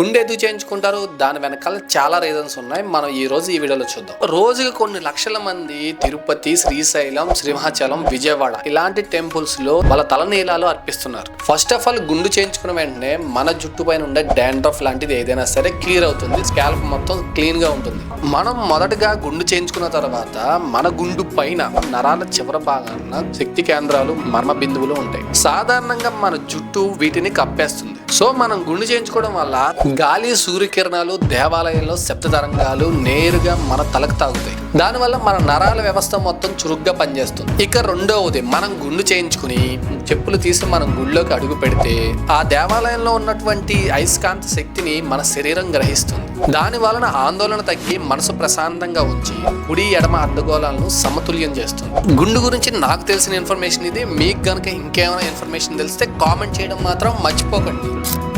గుండె ఎందుకు చేయించుకుంటారు? దాని వెనకాల చాలా రీజన్స్ ఉన్నాయి. మనం ఈ రోజు ఈ వీడియోలో చూద్దాం. రోజుకి కొన్ని లక్షల మంది తిరుపతి శ్రీశైలం సింహాచలం విజయవాడ ఇలాంటి టెంపుల్స్లో వాళ్ళ తలనీలాలు అర్పిస్తున్నారు. ఫస్ట్ ఆఫ్ ఆల్ గుండు చేయించుకున్న వెంటనే మన జుట్టు పైన ఉండే డాండ్రఫ్ లాంటిది ఏదైనా సరే క్లియర్ అవుతుంది. స్కాల్ప్ మొత్తం క్లీన్గా ఉంటుంది. మనం మొదటగా గుండు చేయించుకున్న తర్వాత మన గుండు పైన నరాల చివర భాగాన శక్తి కేంద్రాలు మర్మ బిందువులు ఉంటాయి. సాధారణంగా మన జుట్టు వీటిని కప్పేస్తుంది. సో మనం గుండు చేయించుకోవడం వల్ల గాలి సూర్యకిరణాలు దేవాలయంలో శబ్ద తరంగాలు నేరుగా మన తలకు తాగుతాయి దానివల్ల మన నరాల వ్యవస్థ మొత్తం చురుగ్గా పనిచేస్తుంది. ఇక రెండవది మనం గుండు చేయించుకుని చెప్పులు తీసి మనం గుళ్ళోకి అడుగు పెడితే ఆ దేవాలయంలో ఉన్నటువంటి అయస్కాంత శక్తిని మన శరీరం గ్రహిస్తుంది. దాని వలన ఆందోళన తగ్గి మనసు ప్రశాంతంగా ఉంచి కుడి ఎడమ అడ్డగోళాలను సమతుల్యం చేస్తుంది. గుండు గురించి నాకు తెలిసిన ఇన్ఫర్మేషన్ ఇది. మీకు గనక ఇంకేమైనా ఇన్ఫర్మేషన్ తెలిస్తే కామెంట్ చేయడం మాత్రం మర్చిపోకండి.